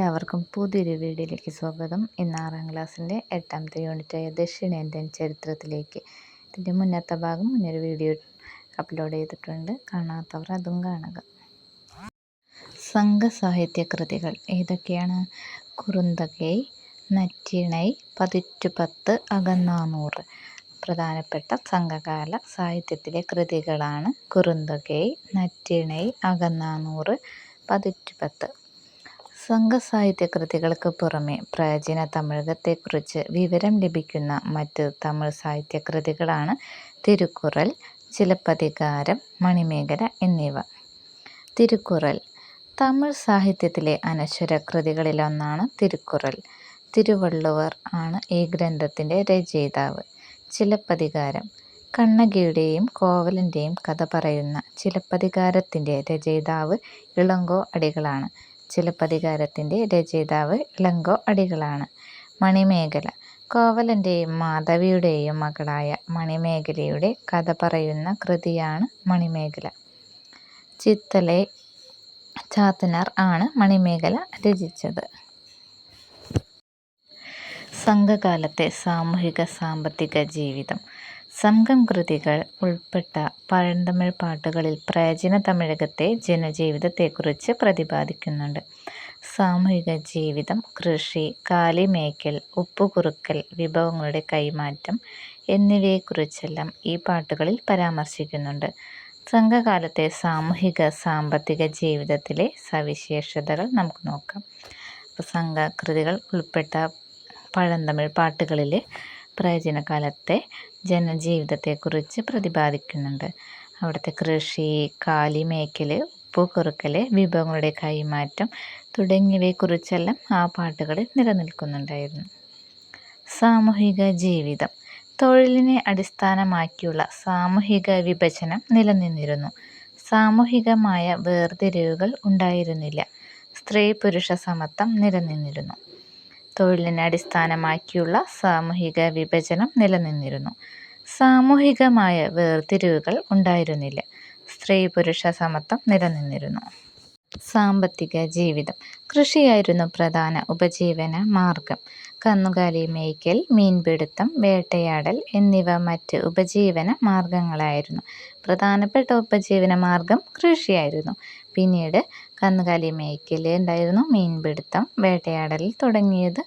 എല്ലാവർക്കും പുതിയൊരു വീഡിയോയിലേക്ക് സ്വാഗതം. ഇന്ന് ആറാം ക്ലാസ്സിന്റെ എട്ടാമത്തെ യൂണിറ്റായ ദക്ഷിണേന്ത്യൻ ചരിത്രത്തിലേക്ക്. ഇതിന്റെ മുന്നത്തെ ഭാഗം മുന്നൊരു വീഡിയോ അപ്ലോഡ് ചെയ്തിട്ടുണ്ട്. കാണാത്തവർ അതും കാണുക. സംഘസാഹിത്യ കൃതികൾ ഏതൊക്കെയാണ്? കുറുന്തകൈ നറ്റിണൈ പതിറ്റുപത്ത് അകന്നാനൂറ്. പ്രധാനപ്പെട്ട സംഘകാല സാഹിത്യത്തിലെ കൃതികളാണ് കുറുന്തകൈ നറ്റിണൈ അകന്നാനൂറ് പതിറ്റുപത്ത്. സംഘസാഹിത്യ കൃതികൾക്ക് പുറമെ പ്രാചീന തമിഴകത്തെക്കുറിച്ച് വിവരം ലഭിക്കുന്ന മറ്റ് തമിഴ് സാഹിത്യ കൃതികളാണ് തിരുക്കുറൽ ചിലപ്പതികാരം മണിമേഖല എന്നിവ. തിരുക്കുറൽ. തമിഴ് സാഹിത്യത്തിലെ അനശ്വര കൃതികളിലൊന്നാണ് തിരുക്കുറൽ. തിരുവള്ളുവർ ആണ് ഈ ഗ്രന്ഥത്തിന്റെ രചയിതാവ്. ചിലപ്പതികാരം. കണ്ണകിയുടെയും കോവലന്റെയും കഥ പറയുന്ന ചിലപ്പതികാരത്തിന്റെ രചയിതാവ് ഇളങ്കോ അടികളാണ്. ചിലപ്പതികാരത്തിന്റെ രചയിതാവ് ഇളങ്കോ അടികളാണ്. മണിമേഖല. കോവലന്റെയും മാധവിയുടെയും മകളായ മണിമേഖലയുടെ കഥ പറയുന്ന കൃതിയാണ് മണിമേഖല. ചിത്തലെ ചാത്തനാർ ആണ് മണിമേഖല രചിച്ചത്. സംഘകാലത്തെ സാമൂഹിക സാമ്പത്തിക ജീവിതം. സംഘം കൃതികൾ ഉൾപ്പെട്ട പഴന്തമിഴ് പാട്ടുകളിൽ പ്രാചീന തമിഴകത്തെ ജനജീവിതത്തെക്കുറിച്ച് പ്രതിപാദിക്കുന്നുണ്ട്. സാമൂഹിക ജീവിതം കൃഷി കാലിമേക്കൽ ഉപ്പുകുറുക്കൽ വിഭവങ്ങളുടെ കൈമാറ്റം എന്നിവയെക്കുറിച്ചെല്ലാം ഈ പാട്ടുകളിൽ പരാമർശിക്കുന്നുണ്ട്. സംഘകാലത്തെ സാമൂഹിക സാമ്പത്തിക ജീവിതത്തിലെ സവിശേഷതകൾ നമുക്ക് നോക്കാം. സംഘകൃതികൾ ഉൾപ്പെട്ട പഴന്തമിഴ് പാട്ടുകളിൽ പ്രാചീന കാലത്തെ ജനജീവിതത്തെക്കുറിച്ച് പ്രതിപാദിക്കുന്നുണ്ട്. അവിടുത്തെ കൃഷി കാലി മേഖല ഉപ്പ് കുറുക്കൽ വിഭവങ്ങളുടെ കൈമാറ്റം തുടങ്ങിയവയെക്കുറിച്ചെല്ലാം ആ പാട്ടുകളിൽ നിലനിൽക്കുന്നുണ്ടായിരുന്നു. സാമൂഹിക ജീവിതം തൊഴിലിനെ അടിസ്ഥാനമാക്കിയുള്ള സാമൂഹിക വിഭജനം നിലനിന്നിരുന്നു. സാമൂഹികമായ വേർതിരിവുകൾ ഉണ്ടായിരുന്നില്ല. സ്ത്രീ പുരുഷ സമത്വം നിലനിന്നിരുന്നു. തൊഴിലിനെ അടിസ്ഥാനമാക്കിയുള്ള സാമൂഹിക വിഭജനം നിലനിന്നിരുന്നു. സാമൂഹികമായ വേർതിരിവുകൾ ഉണ്ടായിരുന്നില്ല. സ്ത്രീ പുരുഷ സമത്വം നിലനിന്നിരുന്നു. സാമ്പത്തിക ജീവിതം. കൃഷിയായിരുന്നു പ്രധാന ഉപജീവന മാർഗം. കന്നുകാലി മേയ്ക്കൽ മീൻപിടുത്തം വേട്ടയാടൽ എന്നിവ മറ്റ് ഉപജീവന മാർഗങ്ങളായിരുന്നു. പ്രധാനപ്പെട്ട ഉപജീവന മാർഗം കൃഷിയായിരുന്നു. പിന്നീട് കന്നുകാലി മേയ്ക്കൽ ഉണ്ടായിരുന്നു മീൻപിടുത്തം വേട്ടയാടൽ തുടങ്ങിയത്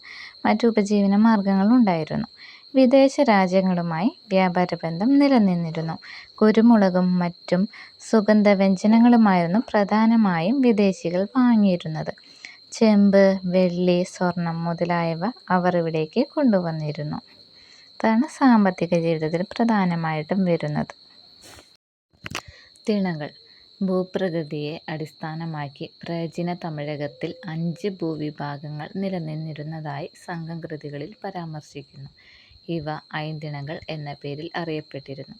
മറ്റു ഉപജീവന മാർഗങ്ങളുണ്ടായിരുന്നു. വിദേശ രാജ്യങ്ങളുമായി വ്യാപാര ബന്ധം നിലനിന്നിരുന്നു. കുരുമുളകും മറ്റും സുഗന്ധവ്യഞ്ജനങ്ങളുമായിരുന്നു പ്രധാനമായും വിദേശികൾ വാങ്ങിയിരുന്നത്. ചെമ്പ് വെള്ളി സ്വർണം മുതലായവ അവർ ഇവിടേക്ക് കൊണ്ടുവന്നിരുന്നു. അതാണ് സാമ്പത്തിക ജീവിതത്തിൽ പ്രധാനമായിട്ടും വരുന്നത്. തിണകൾ. ഭൂപ്രകൃതിയെ അടിസ്ഥാനമാക്കി പ്രാചീന തമിഴകത്തിൽ അഞ്ച് ഭൂവിഭാഗങ്ങൾ നിലനിന്നിരുന്നതായി സംഘകൃതികളിൽ പരാമർശിക്കുന്നു. ഇവ ഐന്തിണകൾ എന്ന പേരിൽ അറിയപ്പെട്ടിരുന്നു.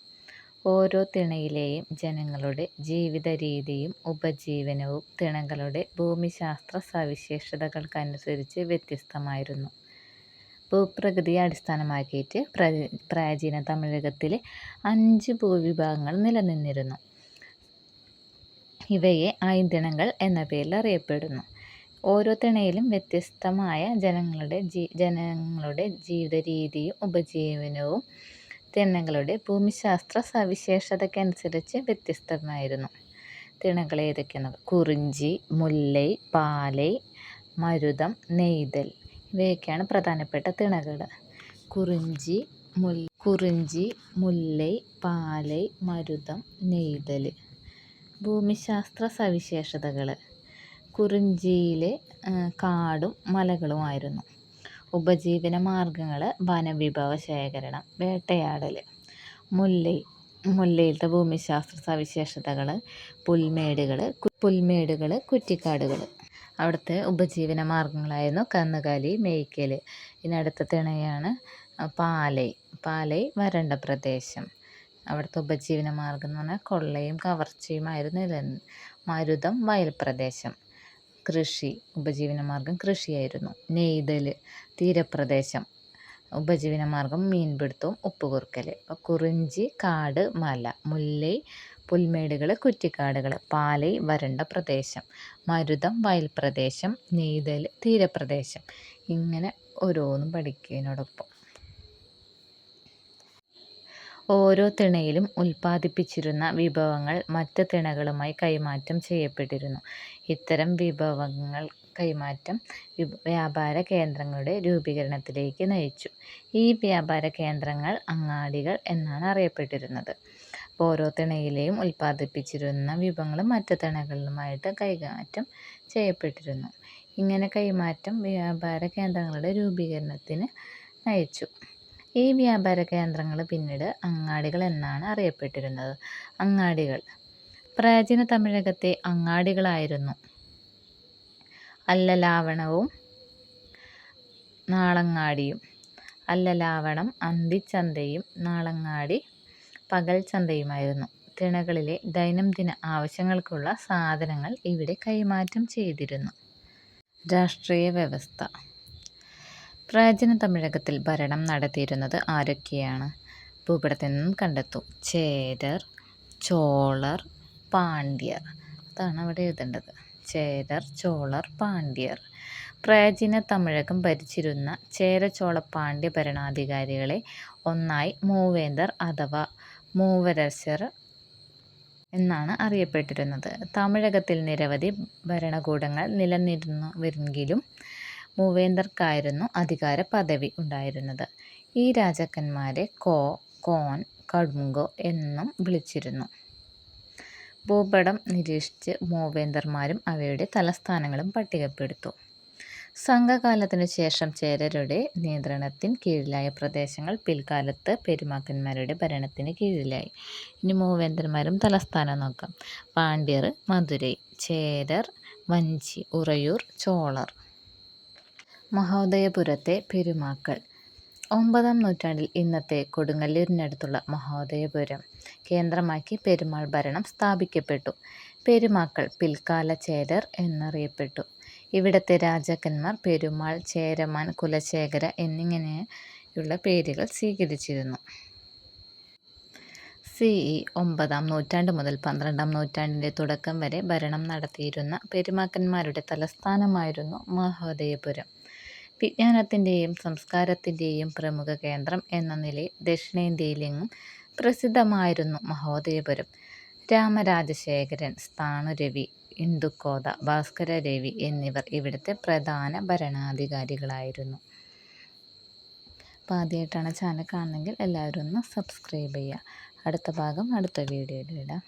ഓരോ തിണയിലെയും ജനങ്ങളുടെ ജീവിത രീതിയും ഉപജീവനവും തിണകളുടെ ഭൂമിശാസ്ത്ര സവിശേഷതകൾക്കനുസരിച്ച് വ്യത്യസ്തമായിരുന്നു. ഭൂപ്രകൃതിയെ അടിസ്ഥാനമാക്കിയിട്ട് പ്രാചീന തമിഴകത്തിലെ അഞ്ച് ഭൂവിഭാഗങ്ങൾ നിലനിന്നിരുന്നു. ഇവയെ ഐന്തിണകൾ എന്ന പേരിൽ അറിയപ്പെടുന്നു ഓരോ തിണയിലും വ്യത്യസ്തമായ ജനങ്ങളുടെ ജീ ജനങ്ങളുടെ ജീവിത രീതിയും ഉപജീവനവും തിണകളുടെ ഭൂമിശാസ്ത്ര സവിശേഷതയ്ക്കനുസരിച്ച് വ്യത്യസ്തമായിരുന്നു. തിണകൾ ഏതൊക്കെയാണ്? കുറിഞ്ചി മുല്ലൈ പാലൈ മരുതം നെയ്തൽ. ഇവയൊക്കെയാണ് പ്രധാനപ്പെട്ട തിണകൾ. കുറിഞ്ചി മുൽ കുറിഞ്ചി മുല്ലൈ പാലൈ മരുതം നെയ്തൽ. ഭൂമിശാസ്ത്ര സവിശേഷതകൾ കുറിഞ്ചിയിലെ കാടും മലകളുമായിരുന്നു. ഉപജീവന മാർഗങ്ങൾ വനവിഭവ ശേഖരണം വേട്ടയാടൽ മുല്ലൈ മുല്ലയിലത്തെ ഭൂമിശാസ്ത്ര സവിശേഷതകൾ പുൽമേടുകൾ പുൽമേടുകൾ കുറ്റിക്കാടുകൾ. അവിടുത്തെ ഉപജീവന മാർഗങ്ങളായിരുന്നു കന്നുകാലി മേയ്ക്കൽ. ഇനി അടുത്ത തിണയാണ് പാലൈ. പാലൈ വരണ്ട പ്രദേശം. അവിടുത്തെ ഉപജീവന മാർഗം എന്ന് പറഞ്ഞാൽ കൊള്ളയും കവർച്ചയുമായിരുന്നു മരുതം വയൽ പ്രദേശം കൃഷി ഉപജീവന മാർഗം കൃഷിയായിരുന്നു. നെയ്തൽ തീരപ്രദേശം ഉപജീവന മാർഗം മീൻപിടുത്തവും ഉപ്പുകുറുക്കൽ. അപ്പോൾ കുറിഞ്ചി കാട് മല മുല്ലൈ പുൽമേടുകൾ കുറ്റിക്കാടുകൾ പാലൈ വരണ്ട പ്രദേശം മരുതം വയൽ പ്രദേശം നെയ്തൽ തീരപ്രദേശം. ഇങ്ങനെ ഓരോന്നും പഠിക്കുന്നതിനോടൊപ്പം ഓരോ തിണയിലും ഉൽപ്പാദിപ്പിച്ചിരുന്ന വിഭവങ്ങൾ മറ്റ് തിണകളുമായി കൈമാറ്റം ചെയ്യപ്പെട്ടിരുന്നു. ഇത്തരം വിഭവങ്ങൾ കൈമാറ്റം വ്യാപാര കേന്ദ്രങ്ങളുടെ രൂപീകരണത്തിലേക്ക് നയിച്ചു. ഈ വ്യാപാര കേന്ദ്രങ്ങൾ അങ്ങാടികൾ എന്നാണ് അറിയപ്പെട്ടിരുന്നത്. ഓരോ തിണയിലെയും ഉൽപ്പാദിപ്പിച്ചിരുന്ന വിഭവങ്ങൾ മറ്റ് തിണകളുമായിട്ട് കൈമാറ്റം ചെയ്യപ്പെട്ടിരുന്നു. ഇങ്ങനെ കൈമാറ്റം വ്യാപാര കേന്ദ്രങ്ങളുടെ രൂപീകരണത്തിന് നയിച്ചു. ഈ വ്യാപാര കേന്ദ്രങ്ങൾ പിന്നീട് അങ്ങാടികൾ എന്നാണ് അറിയപ്പെട്ടിരുന്നത്. അങ്ങാടികൾ പ്രാചീന തമിഴകത്തെ അങ്ങാടികളായിരുന്നു അല്ലലാവണവും നാളങ്ങാടിയും. അല്ലലാവണം അന്തിച്ചന്തയും നാളങ്ങാടി പകൽ ചന്തയുമായിരുന്നു തിണകളിലെ ദൈനംദിന ആവശ്യങ്ങൾക്കുള്ള സാധനങ്ങൾ ഇവിടെ കൈമാറ്റം ചെയ്തിരുന്നു. രാഷ്ട്രീയ വ്യവസ്ഥ പ്രാചീന തമിഴകത്തിൽ ഭരണം നടത്തിയിരുന്നത് ആരൊക്കെയാണ്? ഭൂപടത്തിൽ നിന്നും കണ്ടെത്തും ചേരർ, ചോളർ, പാണ്ഡ്യർ. അതാണ് അവിടെ എഴുതേണ്ടത്. ചേരർ, ചോളർ, പാണ്ഡ്യർ. പ്രാചീന തമിഴകം ഭരിച്ചിരുന്ന ചേര, ചോള, പാണ്ഡ്യ ഭരണാധികാരികളെ ഒന്നായി മൂവേന്ദർ അഥവാ മൂവരസർ എന്നാണ് അറിയപ്പെട്ടിരുന്നത്. തമിഴകത്തിൽ നിരവധി ഭരണകൂടങ്ങൾ നിലനിന്നിരുന്നുവെങ്കിലും മൂവേന്തർക്കായിരുന്നു അധികാര പദവി ഉണ്ടായിരുന്നത്. ഈ രാജാക്കന്മാരെ കോ, കോൻ, കടുങ്കോ എന്നും വിളിച്ചിരുന്നു. ഭൂപടം നിരീക്ഷിച്ച് മൂവേന്ദർമാരും അവയുടെ തലസ്ഥാനങ്ങളും പട്ടികപ്പെടുത്തു. സംഘകാലത്തിനു ശേഷം ചേരരുടെ നിയന്ത്രണത്തിന് കീഴിലായ പ്രദേശങ്ങൾ പിൽക്കാലത്ത് പെരുമാക്കന്മാരുടെ ഭരണത്തിന് കീഴിലായി. ഇനി മൂവേന്ദ്രന്മാരും തലസ്ഥാനം നോക്കാം. പാണ്ഡ്യർ മധുരൈ, ചേരർ വഞ്ചി, ഉറയൂർ, ചോളർ മഹോദയപുരത്തെ പെരുമാക്കൾ ഒമ്പതാം നൂറ്റാണ്ടിൽ ഇന്നത്തെ കൊടുങ്ങല്ലൂരിനടുത്തുള്ള മഹോദയപുരം കേന്ദ്രമാക്കി പെരുമാൾ ഭരണം സ്ഥാപിക്കപ്പെട്ടു. പെരുമാക്കൾ പിൽക്കാല ചേരർ എന്നറിയപ്പെട്ടു. ഇവിടത്തെ രാജാക്കന്മാർ പെരുമാൾ, ചേരമാൻ, കുലശേഖര എന്നിങ്ങനെയുള്ള പേരുകൾ സ്വീകരിച്ചിരുന്നു. സി. ഇ. ഒമ്പതാം നൂറ്റാണ്ട് മുതൽ പന്ത്രണ്ടാം നൂറ്റാണ്ടിന്റെ തുടക്കം വരെ ഭരണം നടത്തിയിരുന്ന പെരുമാക്കന്മാരുടെ തലസ്ഥാനമായിരുന്നു മഹോദയപുരം. വിജ്ഞാനത്തിന്റെയും സംസ്കാരത്തിന്റെയും പ്രമുഖ കേന്ദ്രം എന്ന നിലയിൽ ദക്ഷിണേന്ത്യയിലെങ്ങും പ്രസിദ്ധമായിരുന്നു മഹോദയപുരം. രാമരാജശേഖരൻ, സ്ഥാണുരവി, ഇന്ദുക്കോത, ഭാസ്കര രവി എന്നിവർ ഇവിടുത്തെ പ്രധാന ഭരണാധികാരികളായിരുന്നു. അപ്പോൾ ആദ്യമായിട്ടാണ് ചാനൽ കാണുന്നെങ്കിൽ എല്ലാവരും ഒന്ന് സബ്സ്ക്രൈബ് ചെയ്യുക. അടുത്ത ഭാഗം അടുത്ത വീഡിയോയിൽ ഇടാം.